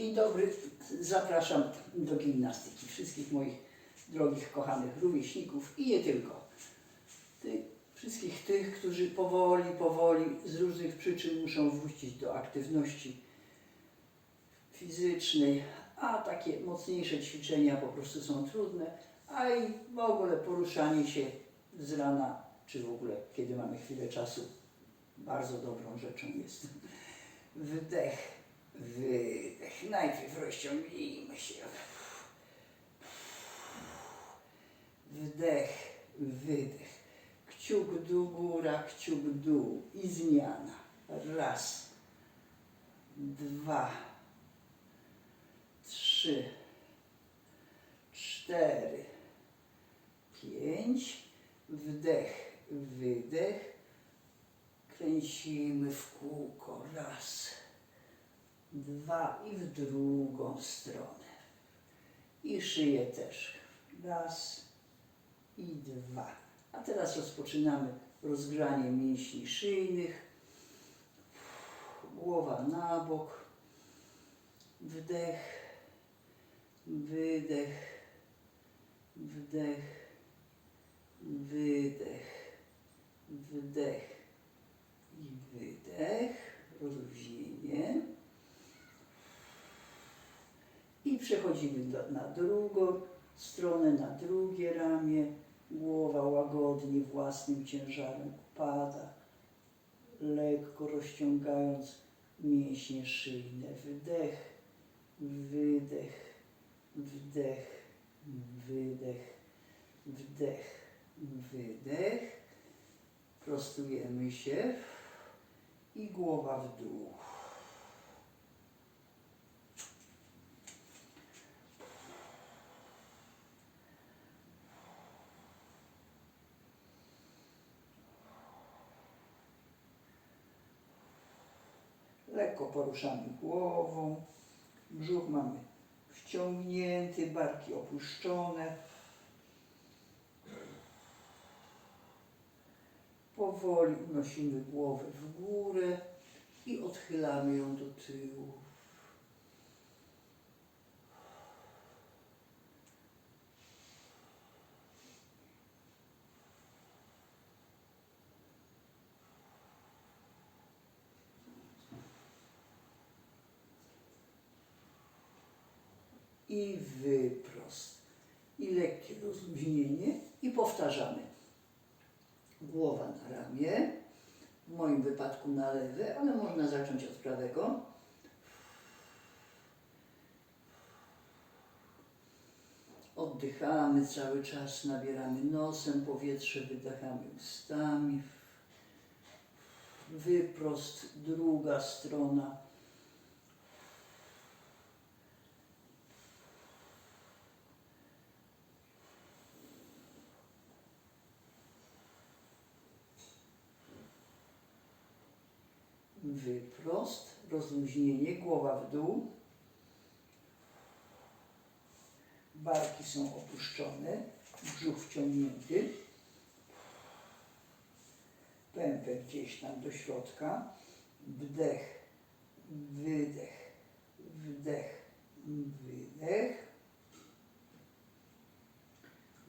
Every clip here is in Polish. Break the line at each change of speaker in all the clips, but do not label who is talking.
Dzień dobry, zapraszam do gimnastyki wszystkich moich drogich, kochanych rówieśników i nie tylko. Ty, wszystkich tych, którzy powoli, powoli z różnych przyczyn muszą wrócić do aktywności fizycznej, a takie mocniejsze ćwiczenia po prostu są trudne, a i w ogóle poruszanie się z rana, czy w ogóle kiedy mamy chwilę czasu, bardzo dobrą rzeczą jest. Wdech, wydech. Najpierw rozciągnijmy się. Wdech, wydech. Kciuk dół, góra, kciuk dół i zmiana. Raz, dwa, trzy, cztery, pięć. Wdech, wydech. Kręcimy w kółko. Raz, dwa i w drugą stronę. I szyję też. Raz i dwa. A teraz rozpoczynamy rozgrzanie mięśni szyjnych. Głowa na bok. Wdech, wydech, wdech, wydech, wdech i wydech. Rozluźnienie. I przechodzimy do, na drugą stronę, na drugie ramię. Głowa łagodnie własnym ciężarem opada, lekko rozciągając mięśnie szyjne. Wdech, wydech, wdech, wydech, wdech, wydech. Prostujemy się i głowa w dół. Lekko poruszamy głową. Brzuch mamy wciągnięty, barki opuszczone. Powoli unosimy głowę w górę i odchylamy ją do tyłu. I wyprost. I lekkie rozluźnienie i powtarzamy. Głowa na ramię, w moim wypadku na lewe, ale można zacząć od prawego. Oddychamy cały czas, nabieramy nosem powietrze, wydechamy ustami. Wyprost, druga strona. Wyprost, rozluźnienie, głowa w dół. Barki są opuszczone, brzuch wciągnięty. Pępek gdzieś tam do środka. Wdech, wydech, wdech, wydech.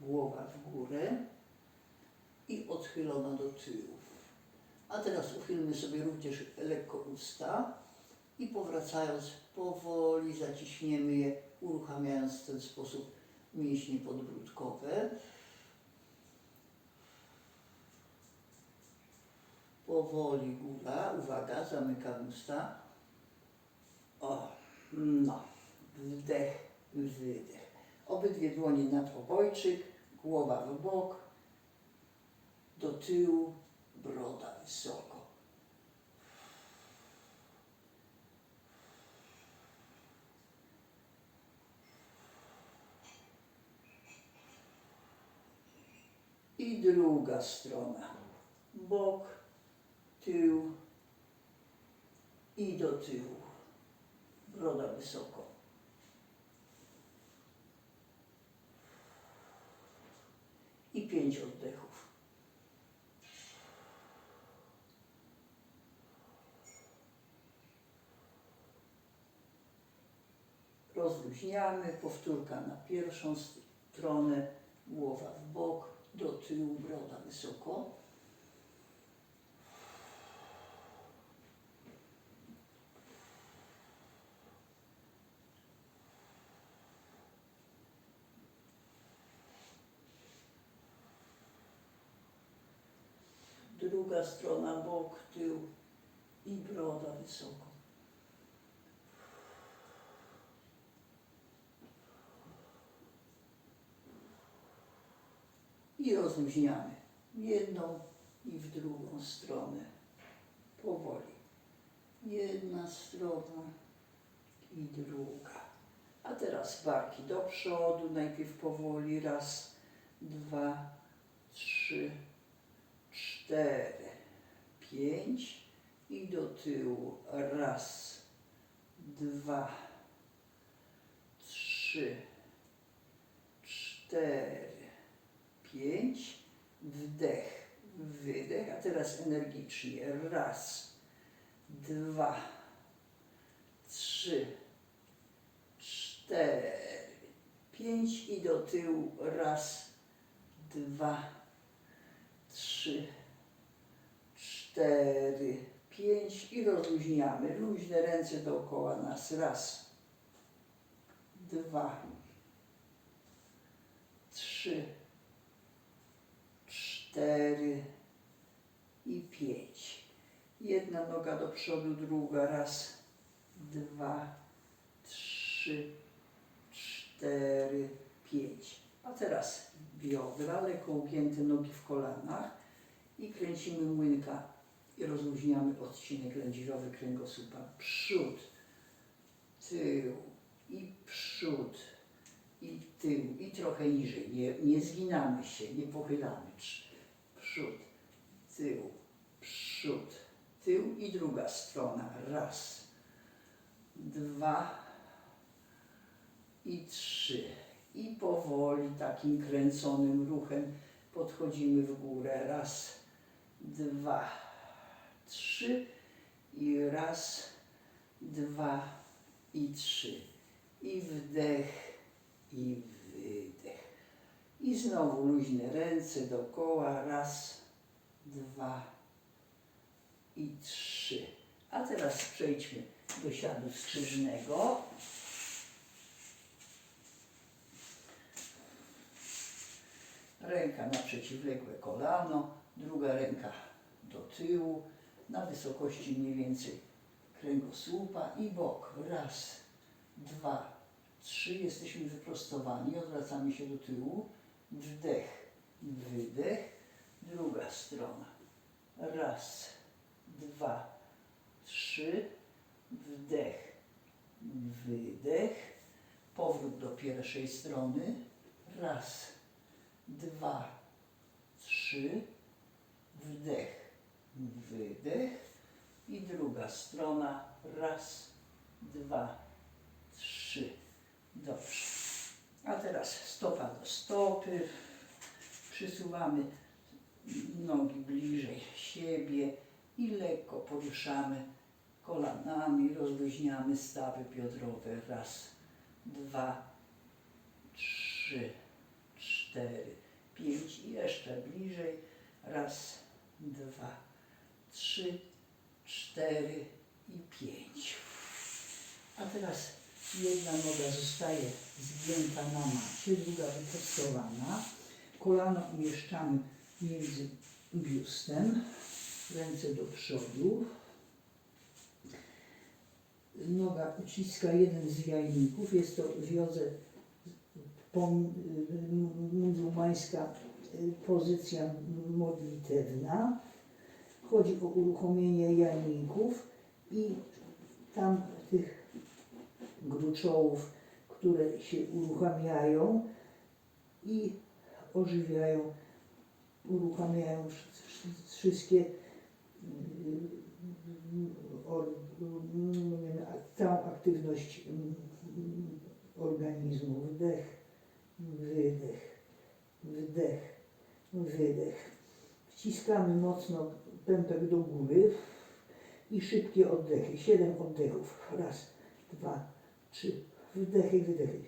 Głowa w górę i odchylona do tyłu. A teraz uchylmy sobie również lekko usta i powracając powoli zaciśniemy je, uruchamiając w ten sposób mięśnie podbródkowe. Powoli góra, uwaga, zamykam usta. O, no, wdech, wydech. Obydwie dłonie nad obojczyk, głowa w bok, do tyłu, broda wysoko. I druga strona. Bok, tył i do tyłu. Broda wysoko. I pięć oddechów. Rozluźniamy, powtórka na pierwszą stronę, głowa w bok, do tyłu, broda wysoko. Druga strona, bok, tył i broda wysoko. I rozluźniamy w jedną i w drugą stronę. Powoli. Jedna strona i druga. A teraz barki do przodu, najpierw powoli. Raz, dwa, trzy, cztery, pięć i do tyłu. Raz, dwa, trzy, cztery, pięć. Wdech, wydech. A teraz energicznie. Raz, dwa, trzy, cztery, pięć i do tyłu. Raz, dwa, trzy, cztery, pięć i rozluźniamy. Luźne ręce dookoła nas. Raz, dwa, trzy, cztery i pięć. Jedna noga do przodu, druga. Raz, dwa, trzy, cztery, pięć. A teraz biodra, lekko ugięte nogi w kolanach i kręcimy młynka i rozluźniamy odcinek lędźwiowy kręgosłupa. Przód, tył i przód i tył i trochę niżej. Nie, nie zginamy się, nie pochylamy. Przód, tył, przód, tył i druga strona. Raz, dwa i trzy. I powoli takim kręconym ruchem podchodzimy w górę. Raz, dwa, trzy i raz, dwa i trzy. I wdech i wydech. I znowu luźne ręce dookoła. Raz, dwa i trzy. A teraz przejdźmy do siadu skrzyżnego. Ręka na przeciwległe kolano, druga ręka do tyłu, na wysokości mniej więcej kręgosłupa i bok. Raz, dwa, trzy. Jesteśmy wyprostowani, odwracamy się do tyłu. Wdech, wydech. Druga strona. Raz, dwa, trzy. Wdech, wydech. Powrót do pierwszej strony. Raz, dwa, trzy, wdech, wydech i druga strona, raz, dwa, trzy. Dobrze. A teraz stopa do stopy, przysuwamy nogi bliżej siebie i lekko poruszamy kolanami, rozluźniamy stawy biodrowe, raz, dwa, trzy, cztery, pięć i jeszcze bliżej. Raz, dwa, trzy, cztery i pięć. A teraz jedna noga zostaje zgięta na macie, druga wyprostowana. Kolano umieszczamy między biustem, ręce do przodu. Noga uciska jeden z jajników, jest to wiodze muzułmańska y, pozycja modlitewna. Chodzi o uruchomienie jajników i tam tych gruczołów, które się uruchamiają i ożywiają, uruchamiają wsz- wsz- wszystkie or, mm, całą aktywność mm, organizmu. Wdech, wydech, wdech, wydech. Wciskamy mocno pępek do góry i szybkie oddechy. Siedem oddechów. Raz, dwa, trzy,
Wdechy, wydechy.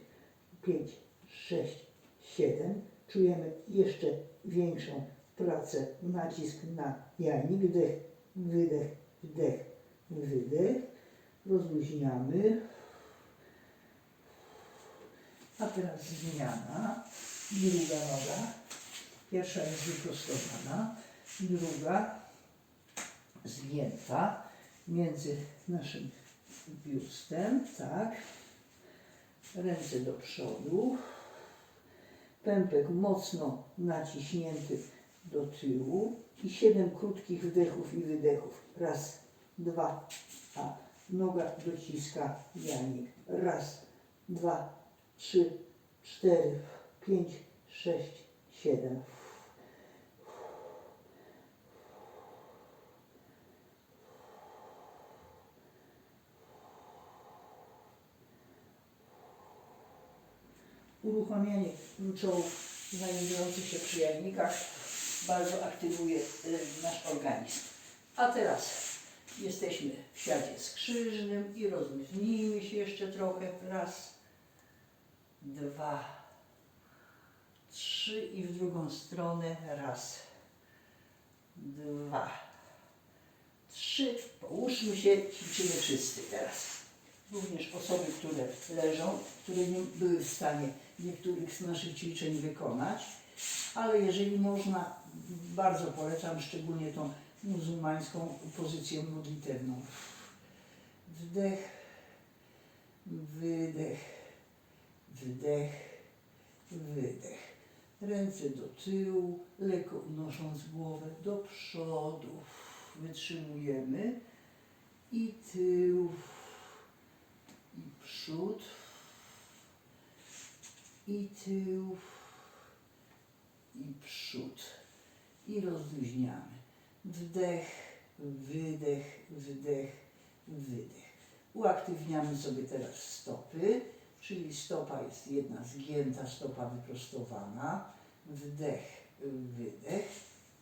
5, 6, 7. Czujemy jeszcze większą pracę, nacisk na jajnik. Wdech, wydech, wdech, wydech. Rozluźniamy. A teraz zmiana. Druga noga. Pierwsza jest wyprostowana, druga zgięta między naszym biustem, tak. Ręce do przodu. Pępek mocno naciśnięty do tyłu i siedem krótkich wdechów i wydechów. Raz, dwa, a noga dociska janik. Raz, dwa, trzy, cztery, pięć, sześć, siedem. Uruchamianie kluczołów znajdujących się przy jajnikach bardzo aktywuje y, nasz organizm. A teraz jesteśmy w siadzie skrzyżnym i rozluźnijmy się jeszcze trochę. Raz, dwa, trzy i w drugą stronę. Raz, dwa, trzy. Połóżmy się, ćwiczymy wszyscy teraz. Również osoby, które leżą, które nie były w stanie niektórych z naszych ćwiczeń wykonać, ale jeżeli można, bardzo polecam szczególnie tą muzułmańską pozycję modlitewną. Wdech, wydech, wdech, wydech. Ręce do tyłu, lekko unosząc głowę do przodu. Wytrzymujemy i tył, i przód, i tył, i przód. I rozluźniamy. Wdech, wydech, wdech, wydech. Uaktywniamy sobie teraz stopy, czyli stopa jest jedna zgięta, stopa wyprostowana. Wdech, wydech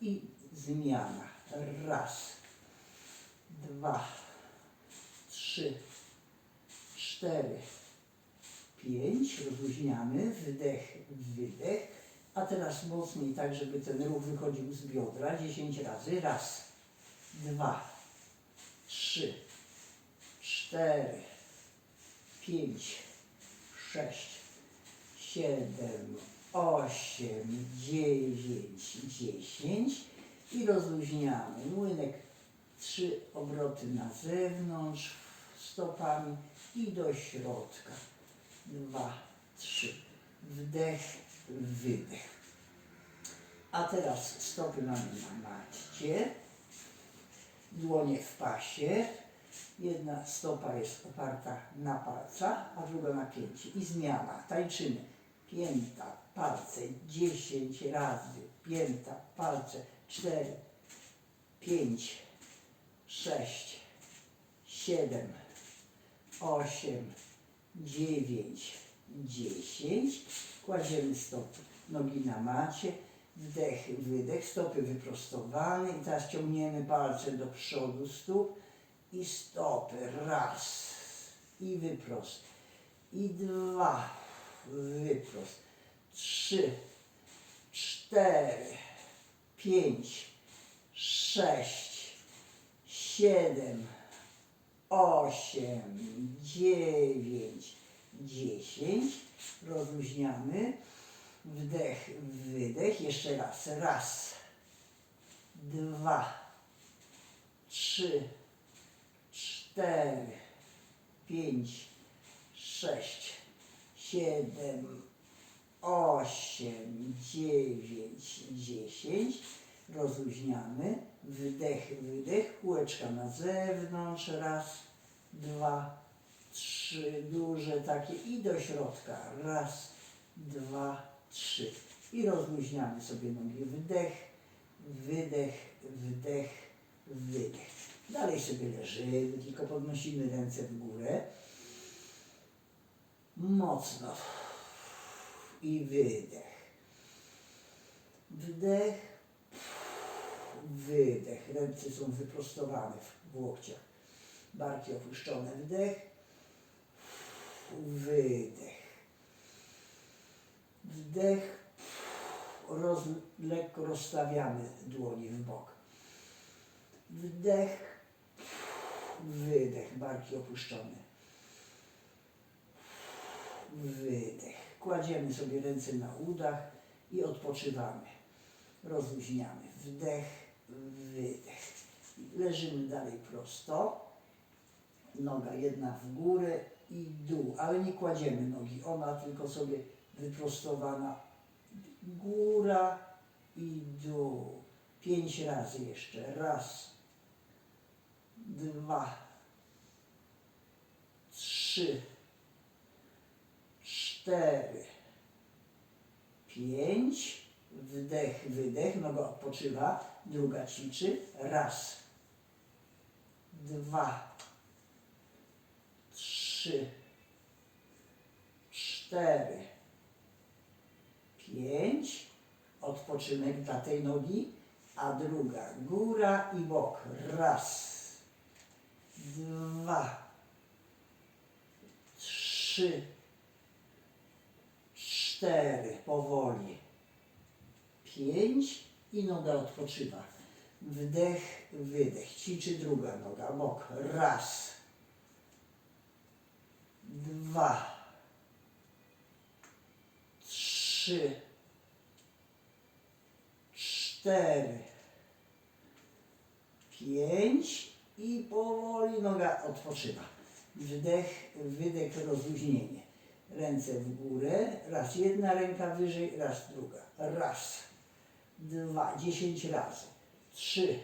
i zmiana. Raz, dwa, trzy, cztery, pięć. Rozluźniamy. Wdech, wydech. A teraz mocniej, tak żeby ten ruch wychodził z biodra. 10 razy. Raz, dwa, trzy, cztery, pięć, sześć, siedem, osiem, dziewięć, dziesięć. I rozluźniamy. Młynek trzy obroty na zewnątrz stopami i do środka. Dwa, trzy. Wdech, wydech. A teraz stopy mamy na matcie. Dłonie w pasie. Jedna stopa jest oparta na palcach, a druga na pięcie. I zmiana. Tańczymy. Pięta, palce. Dziesięć razy. Pięta, palce. Cztery, pięć, sześć, siedem, osiem, dziewięć, dziesięć. Kładziemy stopy, nogi na macie, wdech, wydech, stopy wyprostowane i teraz ciągniemy palce do przodu stóp i stopy, raz i wyprost, i dwa, wyprost, trzy, cztery, pięć, sześć, siedem, osiem, dziewięć, dziesięć. Rozluźniamy. Wdech, wydech. Jeszcze raz. Raz, dwa, trzy, cztery, pięć, sześć, siedem, osiem, dziewięć, dziesięć. Rozluźniamy. Wdech, wydech. Kółeczka na zewnątrz. Raz, dwa, trzy. Duże takie i do środka. Raz, dwa, trzy. I rozluźniamy sobie nogi. Wdech, wydech, wdech, wydech. Dalej sobie leżymy, tylko podnosimy ręce w górę. Mocno. I wydech. Wdech, wydech. Ręce są wyprostowane w łokciach. Barki opuszczone. Wdech, wydech. Wdech, roz, lekko rozstawiamy dłoni w bok. Wdech, wydech, barki opuszczone. Wydech. Kładziemy sobie ręce na udach i odpoczywamy. Rozluźniamy. Wdech. Leżymy dalej prosto. Noga jedna w górę i dół, ale nie kładziemy nogi. Ona tylko sobie wyprostowana. Góra i dół. Pięć razy jeszcze. Raz, dwa, trzy, cztery, pięć. Wdech, wydech, noga odpoczywa, druga ćwiczy. Raz, dwa, trzy, cztery, pięć. Odpoczynek dla tej nogi, a druga góra i bok. Raz, dwa, trzy, cztery, powoli, pięć i noga odpoczywa. Wdech, wydech. Ćwiczy druga noga, bok. Raz, dwa, trzy, cztery, pięć i powoli noga odpoczywa. Wdech, wydech, rozluźnienie. Ręce w górę, raz jedna ręka wyżej, raz druga. Raz, dwa, dziesięć razy. Trzy,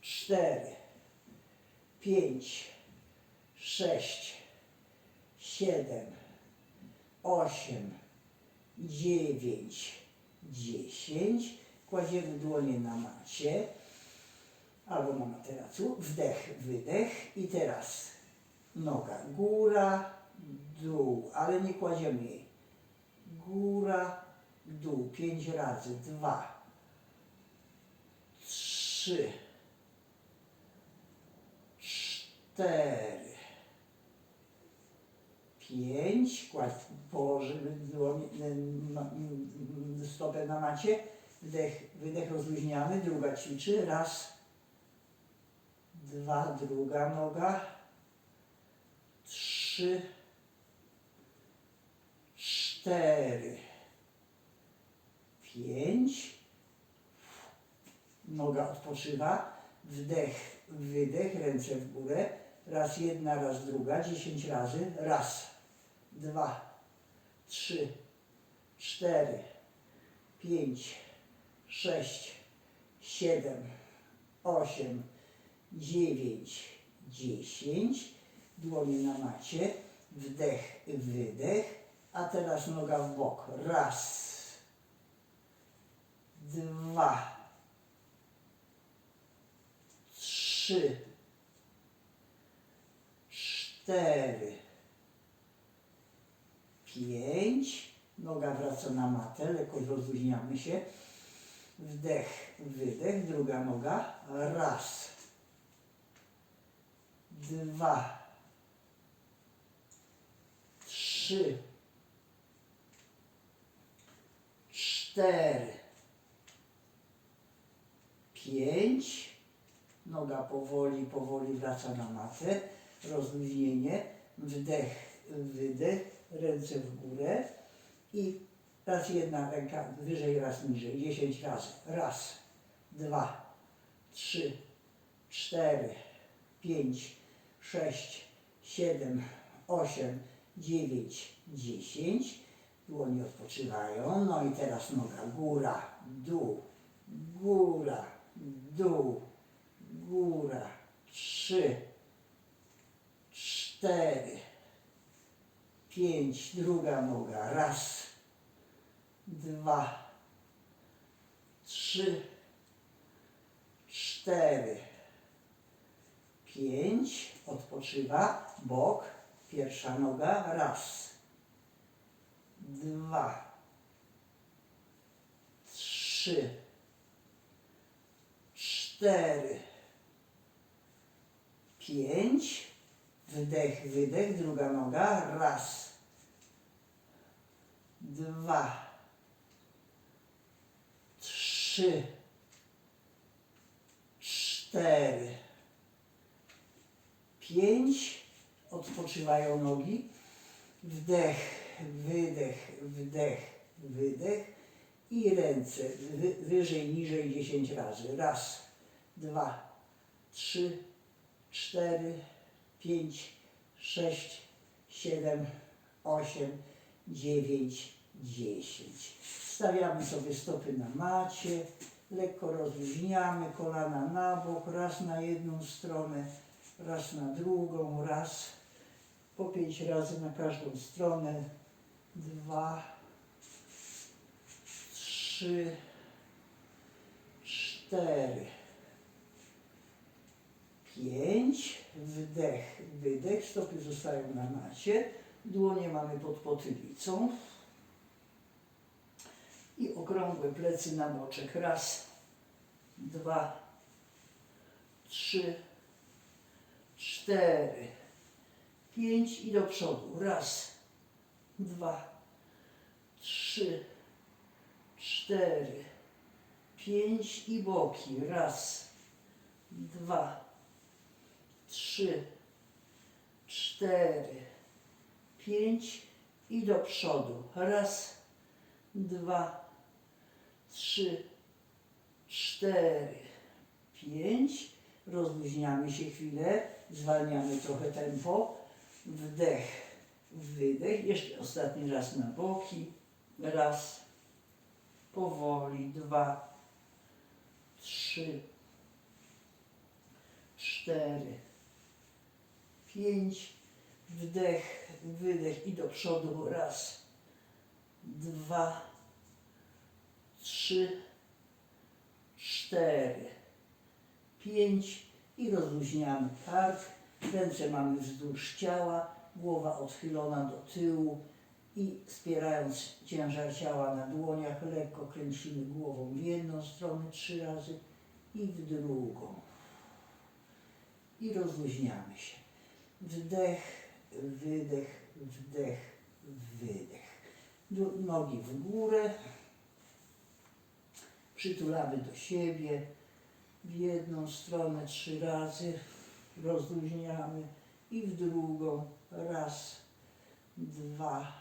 cztery, pięć, sześć, siedem, osiem, dziewięć, dziesięć. Kładziemy dłonie na macie albo na materacu. Wdech, wydech i teraz noga góra, dół, ale nie kładziemy jej. Góra, dół. Pięć razy. Dwa, trzy, cztery, pięć. Kładź, położymy na- stopę na macie. Wdech, wydech rozluźniamy. Druga ćwiczy. Raz, dwa, druga noga, trzy, cztery, pięć. Noga odpoczywa. Wdech, wydech, ręce w górę. Raz jedna, raz druga. Dziesięć razy. Raz, dwa, trzy, cztery, pięć, sześć, siedem, osiem, dziewięć, dziesięć. Dłonie na macie. Wdech, wydech. A teraz noga w bok. Raz, dwa, trzy, cztery, pięć. Noga wraca na matę, lekko rozluźniamy się. Wdech, wydech, druga noga. Raz, dwa, trzy, cztery, pięć. Noga powoli, powoli wraca na matę. Rozluźnienie. Wdech, wydech, ręce w górę i raz jedna ręka wyżej, raz niżej. Dziesięć razy. Raz, dwa, trzy, cztery, pięć, sześć, siedem, osiem, dziewięć, dziesięć. Dłonie odpoczywają. No i teraz noga góra, dół, góra, dół, góra. Trzy, cztery, pięć. Druga noga. Raz, dwa, trzy, cztery, pięć. Odpoczywa. Bok. Pierwsza noga. Raz, dwa, trzy, cztery, pięć. Wdech, wydech, druga noga. Raz, dwa, trzy, cztery, pięć. Odpoczywają nogi. Wdech, wydech, wdech, wydech. I ręce wy, wyżej, niżej 10 razy. Raz, dwa, trzy, cztery, pięć, sześć, siedem, osiem, dziewięć, dziesięć. Stawiamy sobie stopy na macie, lekko rozluźniamy kolana na bok, raz na jedną stronę, raz na drugą, raz, po pięć razy na każdą stronę, dwa, trzy, cztery, pięć, wdech, wydech, stopy zostają na macie, dłonie mamy pod potylicą i okrągłe plecy na boczek. Raz, dwa, trzy, cztery, pięć i do przodu. Raz, dwa, trzy, cztery, pięć i boki. Raz, dwa, trzy, cztery, pięć i do przodu. Raz, dwa, trzy, cztery, pięć. Rozluźniamy się chwilę, zwalniamy trochę tempo. Wdech, wydech. Jeszcze ostatni raz na boki. Raz, powoli, dwa, trzy, cztery, pięć, wdech, wydech i do przodu, raz, dwa, trzy, cztery, pięć i rozluźniamy kark, ręce mamy wzdłuż ciała, głowa odchylona do tyłu i spierając ciężar ciała na dłoniach, lekko kręcimy głową w jedną stronę trzy razy i w drugą i rozluźniamy się. Wdech, wydech, wdech, wydech. Nogi w górę. Przytulamy do siebie. W jedną stronę trzy razy rozluźniamy i w drugą. Raz, dwa,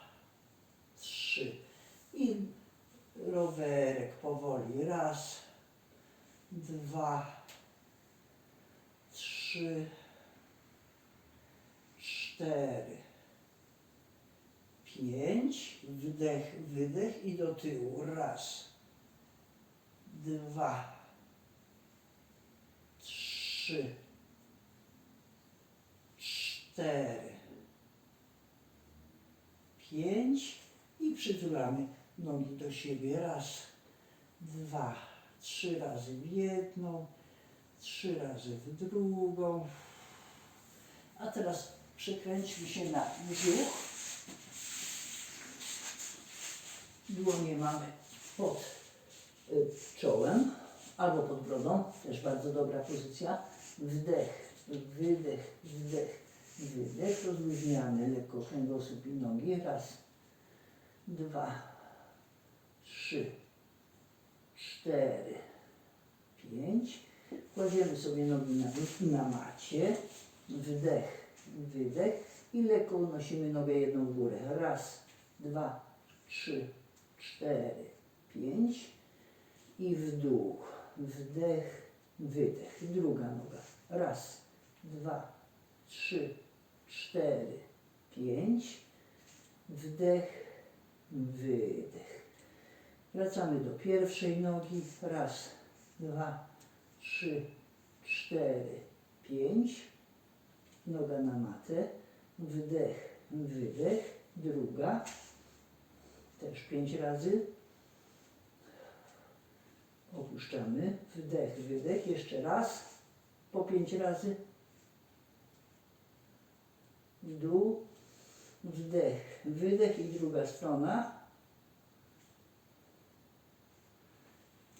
trzy. I rowerek powoli. Raz, dwa, trzy, cztery, pięć, wdech, wydech i do tyłu. Raz, dwa, trzy, cztery, pięć i przytulamy nogi do siebie. Raz, dwa, trzy razy w jedną, trzy razy w drugą. A teraz przekręćmy się na brzuch. Dłonie mamy pod y, czołem albo pod brodą, też bardzo dobra pozycja. Wdech, wydech, wdech, wydech. Rozluźniamy lekko kręgosłup i nogi. Raz, dwa, trzy, cztery, pięć. Kładziemy sobie nogi na, na macie. Wdech, wydech i lekko unosimy nogę jedną w górę. Raz, dwa, trzy, cztery, pięć i w dół. Wdech, wydech. Druga noga. Raz, dwa, trzy, cztery, pięć. Wdech, wydech. Wracamy do pierwszej nogi. Raz, dwa, trzy, cztery, pięć. Noga na matę. Wdech, wydech. Druga. Też pięć razy. Opuszczamy. Wdech, wydech. Jeszcze raz. Po pięć razy. W dół. Wdech, wydech i druga strona.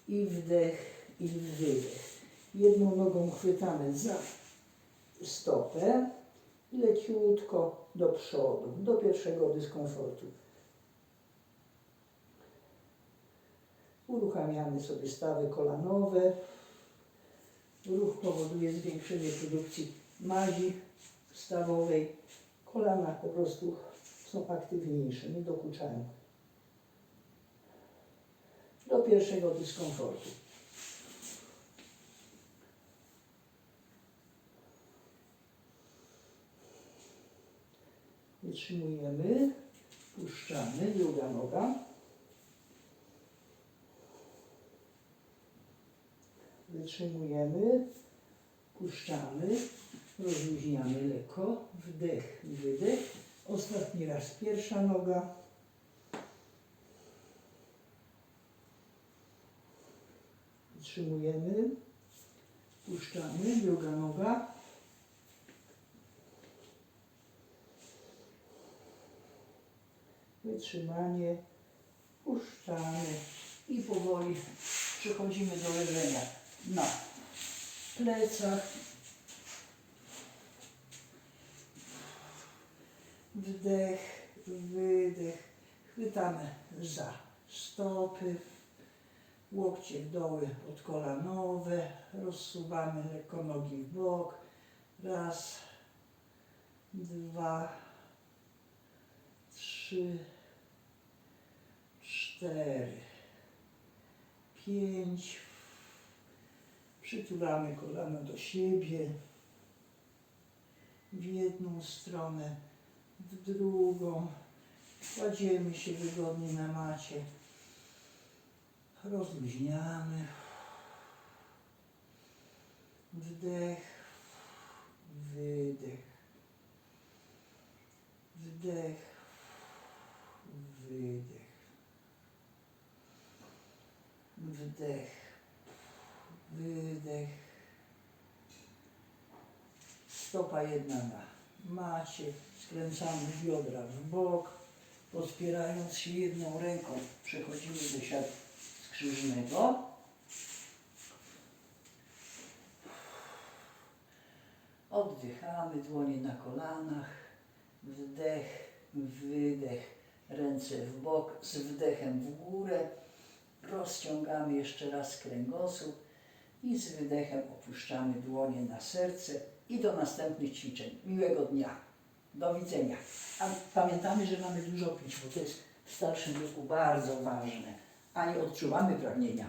I wdech, i wydech. Jedną nogą chwytamy za stopę leciutko do przodu, do pierwszego dyskomfortu. Uruchamiamy sobie stawy kolanowe. Ruch powoduje zwiększenie produkcji mazi stawowej. Kolana po prostu są aktywniejsze, nie dokuczają. Do pierwszego dyskomfortu. Wytrzymujemy, puszczamy, druga noga. Wytrzymujemy, puszczamy, rozluźniamy lekko, wdech, wydech. Ostatni raz pierwsza noga. Wytrzymujemy, puszczamy, druga noga. Wytrzymanie, puszczamy i powoli przechodzimy do leżenia na plecach. Wdech, wydech. Chwytamy za stopy. Łokcie w doły podkolanowe. Rozsuwamy lekko nogi w bok. Raz, dwa, trzy, cztery, pięć. Przytulamy kolano do siebie w jedną stronę, w drugą. Kładziemy się wygodnie na macie. Rozluźniamy. Wdech, wydech. Wdech, wydech. Wdech, wydech. Stopa jedna na macie. Skręcamy biodra w bok. Podpierając się jedną ręką przechodzimy do siat skrzyżnego. Oddychamy, dłonie na kolanach. Wdech, wydech, ręce w bok, z wdechem w górę. Rozciągamy jeszcze raz kręgosłup i z wydechem opuszczamy dłonie na serce i do następnych ćwiczeń. Miłego dnia. Do widzenia. A pamiętamy, że mamy dużo pić, bo to jest w starszym wieku bardzo ważne. A nie odczuwamy pragnienia